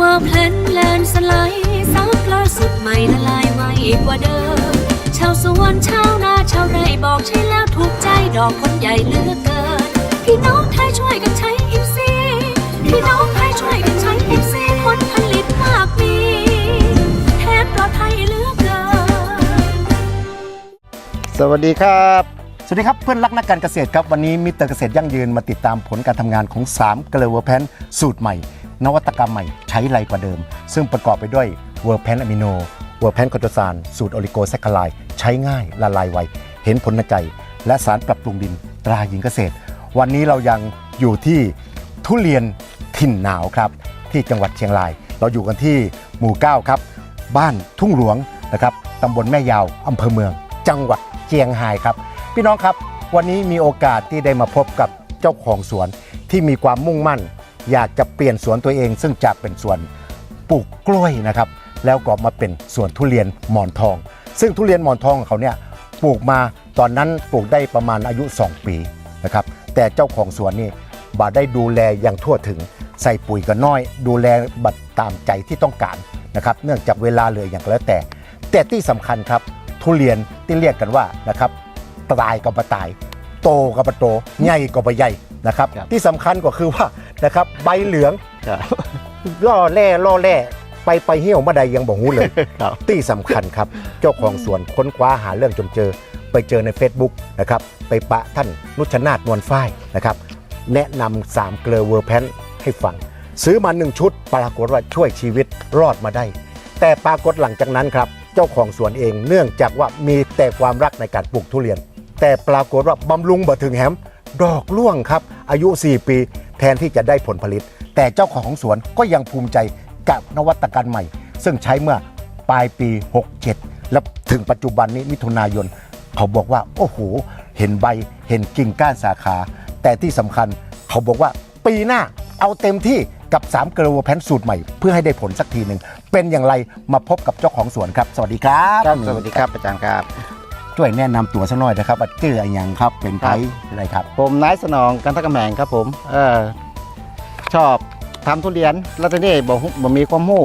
ว่าเพลนแลนสไลด์ซับล่าสุดใหม่ละลายไวกว่าเดิม ชาวสวนชาวนาชาวไร่บอกใช่แล้วถูกใจดอกคนใหญ่เลือกเกิน พี่น้องไทยช่วยกันใช้อิฟซีพี่น้องไทยช่วยกันใช้อิฟซีผลผลิตมากมีแทนปลอดภัยเลือกเกิน สวัสดีครับ สวัสดีครับเพื่อนรักนักการเกษตรครับวันนี้มิสเตอร์เกษตรยั่งยืนมาติดตามผลการทำงานของ3เกลือเวอร์แพนสูตรใหม่ นวัตกรรมใหม่ใช้ไรกว่าเดิม ซึ่งประกอบไปด้วยเวอร์แพนอะมิโนเวอร์แพนคอโตซานสูตรโอลิโกแซคคลายใช้ง่ายละลายไว เห็นผลในใจ และสารปรับปรุงดินตราหญิงเกษตร วันนี้เรายังอยู่ที่ทุเรียนถิ่นหนาวครับ ที่จังหวัดเชียงราย เราอยู่กันที่หมู่ 9 ครับ บ้านทุ่งหลวงนะครับตำบลแม่ยาวอำเภอเมือง จังหวัดเชียงรายครับ พี่น้องครับ วันนี้มีโอกาสที่ได้มาพบกับเจ้าของสวนที่มีความมุ่งมั่น อยากจะเปลี่ยนสวนตัวเอง ซึ่งจากเป็นสวนปลูกกล้วยนะครับ แล้วก็มาเป็นสวนทุเรียนหมอนทอง ซึ่งทุเรียนหมอนทองของเขาเนี่ยปลูกมาตอนนั้นปลูกได้ประมาณอายุ 2 ปีนะครับ แต่เจ้าของสวนนี่บาได้ดูแลอย่างทั่วถึง ใส่ปุ๋ยก็น้อย ดูแลบัดตามใจที่ต้องการนะครับ เนื่องจากเวลาเหลยอย่างแล้วแต่ แต่ที่สำคัญครับทุเรียนที่เรียกกันว่านะครับตายก็บะตาย โตก็บะโตใหญ่ก็บะใหญ่นะครับครับที่สำคัญก็คือว่า นะครับ ใบเหลืองครับล่อแร่ล่อแร่ไปไปเหี่ยวมาใดยังบอกหูเลยครับที่สำคัญครับ เจ้าของสวนค้นคว้าหาเรื่องจนเจอ ไปเจอใน Facebook นะครับ ไปปะท่านนุชนาธนวลฝ้ายนะครับ แนะนำสามเกลอเวอร์แพนให้ฟัง ซื้อมาหนึ่งชุด ปรากฏว่าช่วยชีวิตรอดมาได้ แต่ปรากฏหลังจากนั้นครับ เจ้าของสวนเองเนื่องจากว่ามีแต่ความรักในการปลูกทุเรียน แต่ปรากฏว่าบำรุงบ่ถึงแหมดอกร่วงครับ อายุ 4 ปี แทนที่จะได้ผลผลิต แต่เจ้าของสวนก็ยังภูมิใจกับนวัตกรรมใหม่ ซึ่งใช้เมื่อปลายปี 67 และถึงปัจจุบันนี้มิถุนายน เขาบอกว่า โอ้โห เห็นใบเห็นกิ่งก้านสาขา แต่ที่สำคัญเขาบอกว่าปีหน้าเอาเต็มที่กับ3เกลือแพนสูตรใหม่ เพื่อให้ได้ผลสักทีหนึ่ง เป็นอย่างไรมาพบกับเจ้าของสวนครับ สวัสดีครับ สวัสดีครับอาจารย์ครับ ช่วยแนะนำตัวสักหน่อยนะครับว่าชื่ออะไรอย่างครับเป็นไทยอะไรครับผมนายสนองกันทกกำแหงครับผมเออชอบทำทุเรียนแล้วตอนนี้บ่ฮู้บ่มีความหู้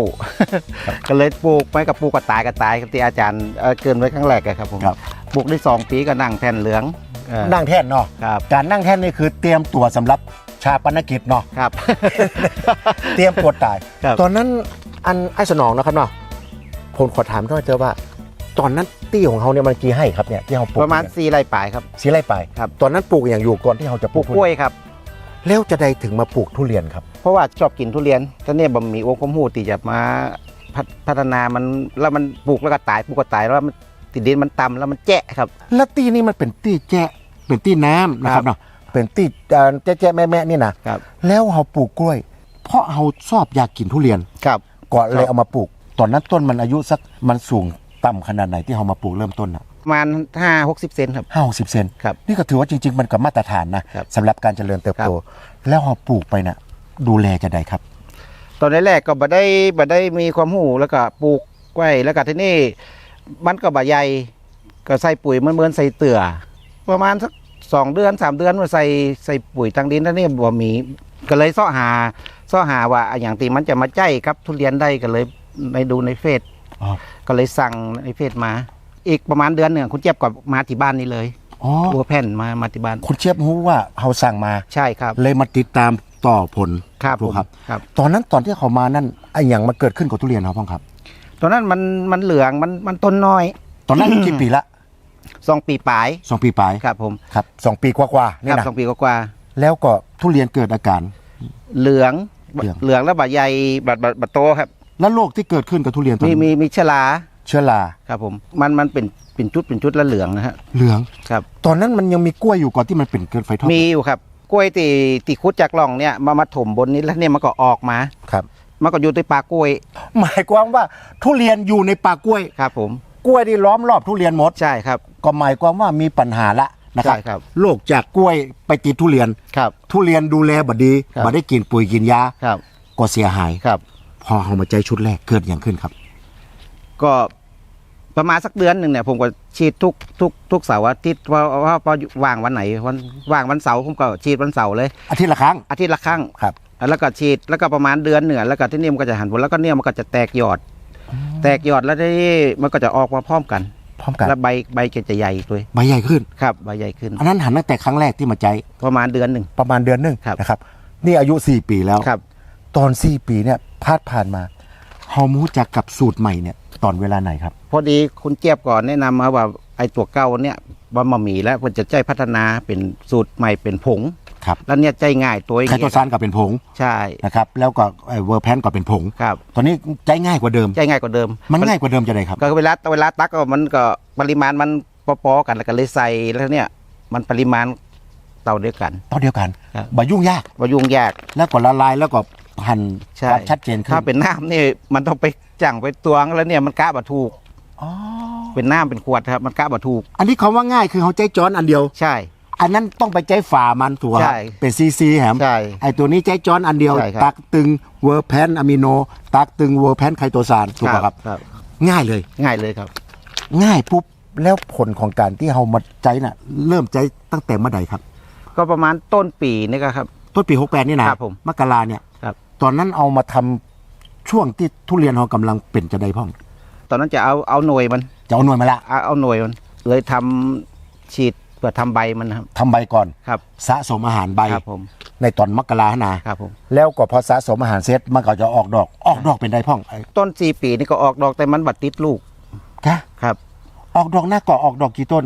ก็เลยปลูกไปกับปลูกกระตายกระตายกับที่อาจารย์เอ่อเกรินไว้ครั้งแรกอะครับผมครับปลูกได้สองปีก็นั่งแท่นเหลืองเออนั่งแท่นเนาะครับการนั่งแท่นนี่คือเตรียมตัวสำหรับชาปนกิจเนาะครับ เตรียมตัวตาย ครับ ตอนนั้นอันไอ้สนองนะครับเนาะผมขอถามหน่อยเจอว่า ตอนนั้นตี้ของเขาเนี่ยมันกี่ให้ครับเนี่ยที่เขาปลูกประมาณสี่ไร่ป่ายครับ สีไรไปครับ ตอนนั้นปลูกอย่างอยู่ก่อนที่เขาจะปปลูลูกกกล้วยครับ แล้วจะได้ถึงมาปลูกทุเรียนครับ เพราะว่าชอบกินทุเรียนตอนนี้บ่มีโอ้ความหู้ที่จะมาพัฒพัฒนามันแล้วมันปลูกแล้วก็ตายปลูกก็ตายแล้วมันติดดินมันต่ำแล้วมันแจะครับ แล้วตี้นี่มันเป็นตี้แจ๊ะเป็นตี้น้ำนะคครัรับบเนาะเป็นตี้เอ่อแจ๊ะแจ๊ะแม่แม่นี่นะครับ แล้วเขาปลูกกล้วย เพราะเขาชอบอยากกินทุเรียน ครับ ก็เลครัยบเอามาปลูก ตอนนั้นต้นมันอายุสักมันสูง ต่ำขนาดไหนที่เขามาปลูกเริ่มต้นอะประมาณห้าหกสิบเซนครับ ห้าหกสิบเซนครับนี่ก็ถือว่าจริง ๆ มันกับมาตรฐานนะครับสำหรับการเจริญเติบโต แล้วเราปลูกไปน่ะ ดูแลจะได้ครับ ตอนแรกๆก็บ่ได้บ่ได้มีความหูแล้วก็ปลูกไว้แล้วก็ที่นี่มันก็บ่ใหญ่ก็ใส่ปุ๋ยเหมือนเหมือนใส่เตื่อ ประมาณสักสองเดือนสามเดือนมาใส่ใส่ปุ๋ยทางดินแล้วนี่บ่มีก็เลยเสาะหาเสาะหาว่าอย่างตีมันจะมาใจครับทุเรียนได้ก็เลยไปดูในเฟซอ๋อ ก็เลยสั่งในเฟซมา อีกประมาณเดือนหนึ่งคุณเจี๊ยบก็มาที่บ้านนี้เลยอ๋อบัวแผ่นมามาที่บ้าน คุณเชียบรู้ว่าเขาสั่งมาใช่ครับ เลยมาติดตามต่อผลครับถูผกมครับครับ ตอนนั้นตอนที่เขามานั่นไอ้อย่างมาเกิดขึ้นกับทุเรียนเขาพ้องครับ ตอนนั้นมันมันเหลืองมันมันต้นน้อย ตอนนั้นกี่ปีละสองปีปลายสองปีปลายครับผมครับสองปีกว่าๆคนี่รับนะสองปีกว่าแล้วก็ทุเรียนเกิดอาการๆเหลืองเหลืองเหลืองแล้วบาใหญ่บาบาบาโตครับ แล้วโรคที่เกิดขึ้นกับทุเรียนตอนมีนั้นมีมีชลาเชื้อราครับผมมันมันเป็นเป็นจุดเป็นจุดแล้วเหลืองนะฮะเหลือง ครับ ตอนนั้นมันยังมีกล้วยอยู่ก่อนที่มันเป็นเกินไฟทอดมีอยู่ครับกล้วยตีตีคุดจากร่องเนี่ยมามาถมบนนี้แล้วเนี่ยมันก็ออกมา ครับ มันก็อยู่ในปากกล้วยหมายความว่าทุเรียนอยู่ในป่ากล้วย ครับ ผมกล้วยที่ล้อมรอบทุเรียนหมด ใช่ครับ ก็หมายความว่ามีปัญหาละนะครับใช่ครับ โรคจากกล้วยไปติดทุเรียน ครับ ทุเรียนดูแลบดีครับ บ่ได้กินปุ๋ยกินยา ครับก็เสียหาย ครับ พอเอามาใจชุดแรกเกิดอย่างขึ้นครับ ก็ประมาณสักเดือนหนึ่งเนี่ยผมก็ฉีดทุกทุกทุกเสาร์อาทิตย์เพราะว่าพอว่างวันไหนวันว่างวันเสาร์ผมก็ฉีดวันเสาร์เลย อาทิตย์ละครั้ง อาทิตย์ละครั้งครับ แล้วก็ฉีดแล้วก็ประมาณเดือนเหนือแล้วก็ที่นี่มันก็จะหันผลแล้วก็เนี่ยมันก็จะแตกยอด แตกยอดแล้วที่นี่มันก็จะออกมาพร้อมกัน พร้อมกันแล้วใบใบก็จะใหญ่ด้วยใบใหญ่ขึ้นครับใบใหญ่ขึ้น อันนั้นหันตั้งแต่ครั้งแรกที่มาใจประมาณเดือนหนึ่งประมาณเดือนหนึงครับนะครับ นี่อายุ 4 ปีแล้วครับ ตอน4ปีเนี่ยพาดผ่านมาเฮามูจักกับสูตรใหม่เนี่ยตอนเวลาไหนครับ พอดีคุณเจี๊ยบก่อนแนะนำมาว่าไอ้ตัวเก่าเนี่ยว่ามามีแล้วมันจะใจพัฒนาเป็นสูตรใหม่เป็นผง ครับแล้วเนี่ยใจง่ายตัวอย่างไคโตเงี้ยซานก็เป็นผงใช่นะครับ แล้วก็ไอ้เวอร์แพนก็เป็นผง ครับ ตอนนี้ใจง่ายกว่าเดิม ใจง่ายกว่าเดิม มันง่ายกว่าเดิมจะไดครับ ก็เวลาเวลาตักก็มันก็ปริมาณมันปอๆกันแล้วก็เลยใส่แล้วเนี่ยมันปริมาณเต่าเดียวกัน ตอนเดียวกันครับ บ่ยุ่งยาก ว่ายุ่งยากแล้วก็ละลายแล้วก็ หั่นใช่ ความชัดเจนขึ้นถ้าเป็นน้ำนี่มันต้องไปจั่งไปตวงแล้วเนี่ยมันกะบะถูก อ๋อเป็นน้ำเป็นขวดครับมันกะบะถูก อันนี้คำว่าง่ายคือเขาใจจอนอันเดียว ใช่ อันนั้นต้องไปใจฝ่ามันตัวใช่ เป็นซีซีแหมใช่ ไอตัวนี้ใจจอนอันเดียว ใช่ครับ ตักตึงเวอร์แพนอะมิโน ตักตึงเวอร์แพนไคโตซานถูกป่ะครับ ครับ ง่ายเลย ง่ายเลยครับ ง่ายปุ๊บแล้วผลของการที่เรามาใจน่ะ เริ่มใจตั้งแต่เมื่อใดครับ ก็ประมาณต้นปีนี่ก็ครับ ต้นปี 68 นี่นะครับผมมกราเนี่ย ครับ ตอนนั้นเอามาทำช่วงที่ทุเรียนเรากำลังเป็นจะได้พ่อง ตอนนั้นจะเอาเอาหน่วยมัน จะเอาหน่วยมาละเอาเอาหน่วยมัน เลยทำฉีดเพื่อทำใบมันนะครับทำใบก่อนครับ สะสมอาหารใบครับผมในตอนมกราหนาครับผมแล้วก็พอสะสมอาหารเสร็จมันก็จะออกดอกออกดอกเป็นได้พ่องไอ้ต้นสี่ปีนี่ก็ออกดอกแต่มันบัดติดลูกกะครับ ออกดอกหน้าเกาะออกดอกกี่ต้น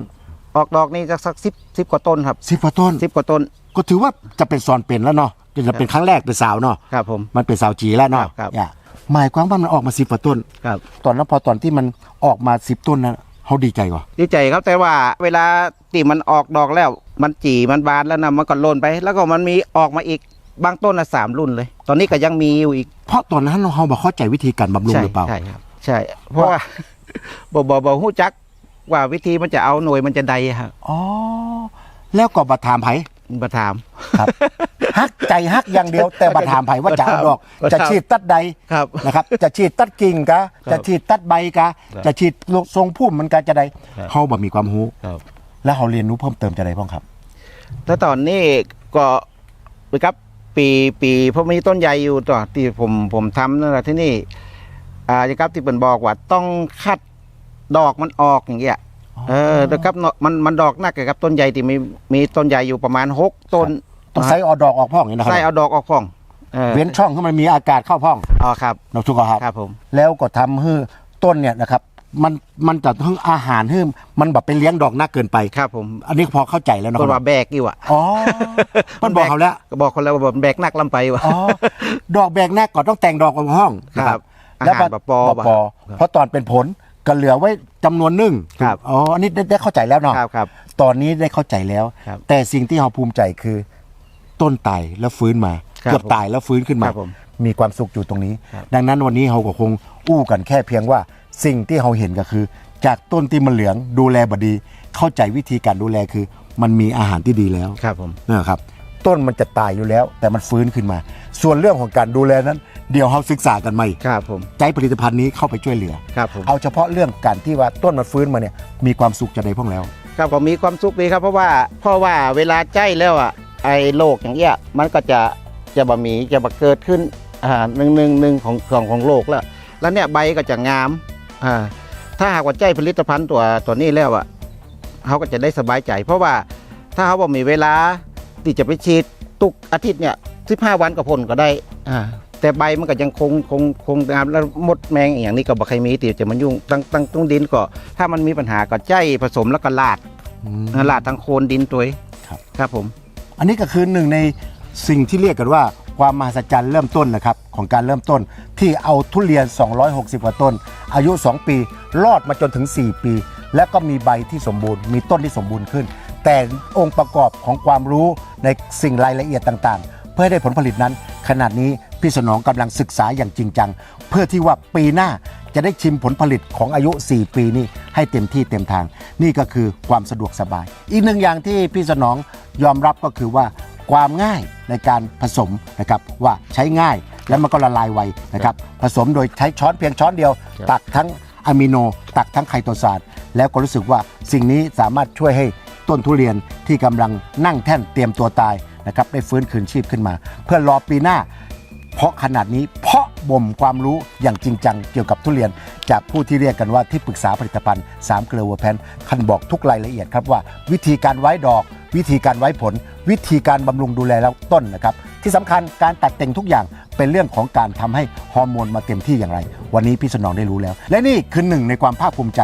ออกดอกนี่จะสักสิบสิบกว่าต้นครับสิบกว่าต้นสิบกว่าต้น ก็ถือว่าจะเป็นซอนเป็นแล้วเนาะจะเป็นครั้งแรกเป็นสาวเนาะครับผมมันเป็นสาวจีแล้วเนาะครับครับอย่าหมายความว่ามันออกมาสิบกว่าต้น ครับ ตอนนั้นพอตอนที่มันออกมาสิบต้นนั้นเขาดีใจกว่าดีใจครับแต่ว่าเวลาตีมันออกดอกแล้ว มันจีมันบานแล้วนะมันก็หล่นไป แล้วก็มันมีออกมาอีกบางต้นละสามรุ่นเลย ตอนนี้ก็ยังมีอยู่อีกเพราะตอนนั้นเราบอกเข้าใจวิธีการบำรุงใช่หรือเปล่า ใช่ครับ ใช่ เพราะว่าบอบอบอหู้จักว่าวิธีมันจะเอาหน่วยมันจะใดครับ อ๋อ แล้วก็บัตรถามไผ มาถาม ครับฮักใจฮักอย่างเดียวแต่บัตรถามไผว่าจะเอาดอกบัตรถามจะฉีดตัดใดครับนะครับ จะฉีดตัดกิ่งกะครับจะฉีดตัดใบกะ ครับจะฉีดทรงพุ่มมันกะจะใดครับเขาบ่มีความรู้ครับ แล้วเขาเรียนรู้เพิ่มเติมจะใดพ้องครับแล้วตอนนี้ก็นะครับปีปีเพราะมีต้นใหญ่อยู่ต่อที่ผมผมทำนั่นแหละที่นี่อ่านะครับที่เป็นบอกว่าต้องคัดดอกมันออกอย่างเงี้ย เออนะครับเนาะมันมันดอกหนักกับต้นใหญ่ที่มีมีต้นใหญ่อยู่ประมาณหกต้นต้องใส่เออดอกออกพ้องอย่างนี้นะครัใส่เอาดอกออกพ่องออเว้นช่องให้มันมีอากาศเข้าพ้องอ๋อครับเราทุกข์ครับครับผมแล้วก็ทำให้ต้นเนี่ยนะครับมันมันจะทั้งอาหารให้มันแบบเป็นเลี้ยงดอกหนักเกินไปครับผม อันนี้พอเข้าใจแล้วนะคคนรัว่าบแบกอยู่อะอ๋อมันบอกเขาแล้วก็บอกคนแล้วว่าแบกหนักลำไปว่ะอ๋อดอกแบกแนกก่อนต้องแต่งดอกกับห้องครับนะแล้วอาหารบะปอปอครับเพราะตอนเป็นผล ก็เหลือไว้จำนวนหนึ่งครับอ๋ออันนี้ได้ได้เข้าใจแล้วเนาะครับครับตอนนี้ได้เข้าใจแล้วครับแต่สิ่งที่เราภูมิใจคือ ต้นตายแล้วฟื้นมาครับเกือบตายแล้วฟื้นขึ้นมาครับผมมีความสุขอยู่ตรงนี้ครับดังนั้นวันนี้เราก็คงอู้กันแค่เพียงว่าสิ่งที่เราเห็นก็คือ จากต้นที่มันเหลืองดูแลบดี เข้าใจวิธีการดูแลคือ มันมีอาหารที่ดีแล้วครับผมนะครับ ต้นมันจะตายอยู่แล้ว แต่มันฟื้นขึ้นมา ส่วนเรื่องของการดูแลนั้น เดี๋ยวเราศึกษากันใหม่ครับผมใจผลิตภัณฑ์นี้เข้าไปช่วยเหลือ ครับผมเอาเฉพาะเรื่องการที่ว่าต้นมันฟื้นมาเนี่ยมีความสุขจะได้พ่องแล้ว ครับก็มีความสุขดีครับเพราะว่าเพราะว่าเวลาใจแล้วอะไอ้โรคอย่างเงี้ยมันก็จะจะบะหมีจะบะเกิดขึ้นอ่าหนึ่งหนึ่งหนึ่งของของของโรคแล้ว แล้วเนี่ยใบก็จะงามอ่าถ้าหากว่าใจผลิตภัณฑ์ตัวตัวนี้แล้วอะเขาก็จะได้สบายใจ เพราะว่าถ้าเขาบอกมีเวลา ที่จะไปฉีดตุกอาทิตย์เนี่ยสิบห้าวันกับผลก็ได้อ่าแต่ใบมันก็ยังคงคงคงงามแล้วมดแมงอย่างนี้ก็บ่ใครมีตีจะมันยุ่งตั้งตั้งตุ้งดินก็ ถ้ามันมีปัญหาก็ใจผสมแล้วก็ลาดลาดทางโคนดินตัวเองครับครับผม อันนี้ก็คือหนึ่งในสิ่งที่เรียกกันว่าความมหัศจรรย์เริ่มต้นนะครับของการเริ่มต้นที่เอาทุเรียน 260 กว่าต้น อายุ 2 ปี รอดมาจนถึง 4 ปี และก็มีใบที่สมบูรณ์ มีต้นที่สมบูรณ์ขึ้น แต่องค์ประกอบของความรู้ในสิ่งรายละเอียดต่างๆ เพื่อให้ได้ผลผลิตนั้นขนาดนี้พี่สนองกำลังศึกษาอย่างจริงจัง เพื่อที่ว่าปีหน้าจะได้ชิมผลผลิตของอายุ 4 ปีนี้ให้เต็มที่เต็มทาง นี่ก็คือความสะดวกสบาย อีกหนึ่งอย่างที่พี่สนองยอมรับก็คือว่าความง่ายในการผสมนะครับว่าใช้ง่ายแล้วมันก็ละลายไวนะครับผสมโดยใช้ช้อนเพียงช้อนเดียว ตักทั้งอะมิโน ตักทั้งไคโตซานแล้วก็รู้สึกว่าสิ่งนี้สามารถช่วยให้ ต้นทุเรียนที่กำลังนั่งแท่นเตรียมตัวตายนะครับได้ฟื้นคืนชีพขึ้นมา เพื่อรอปีหน้า เพราะขนาดนี้เพราะบ่มความรู้อย่างจริงจังเกี่ยวกับทุเรียน จากผู้ที่เรียกกันว่าที่ปรึกษาผลิตภัณฑ์3เกลือวัวแพนท่านบอกทุกรายละเอียดครับว่า วิธีการไว้ดอก วิธีการไว้ผล วิธีการบำรุงดูแลแล้วต้นนะครับ ที่สำคัญการตัดแต่งทุกอย่างเป็นเรื่องของการทำให้ฮอร์โมนมาเต็มที่อย่างไร วันนี้พี่สนองได้รู้แล้ว และนี่คือหนึ่งในความภาคภูมิใจ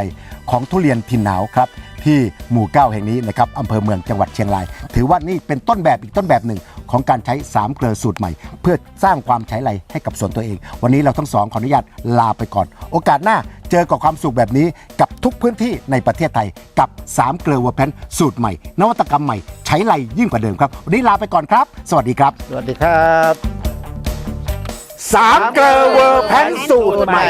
ของทุเรียนถิ่นหนาวครับ ที่หมู่ 9 แห่งนี้นะครับอำเภอเมืองจังหวัดเชียงราย ถือว่านี่เป็นต้นแบบอีกต้นแบบหนึ่งของการใช้ 3 เกลือสูตรใหม่ เพื่อสร้างความใช้ไรให้กับส่วนตัวเอง วันนี้เราทั้งสองขออนุญาตลาไปก่อน โอกาสหน้าเจอกับความสุขแบบนี้กับทุกพื้นที่ในประเทศไทยกับ 3 เกลือวัวแพนสูตรใหม่ นวัตกรรมใหม่ใช้ไรยิ่งกว่าเดิมครับ วันนี้ลาไปก่อนครับ สวัสดีครับ สวัสดีครับสามเกลอเวอร์แพนสูตรใหม่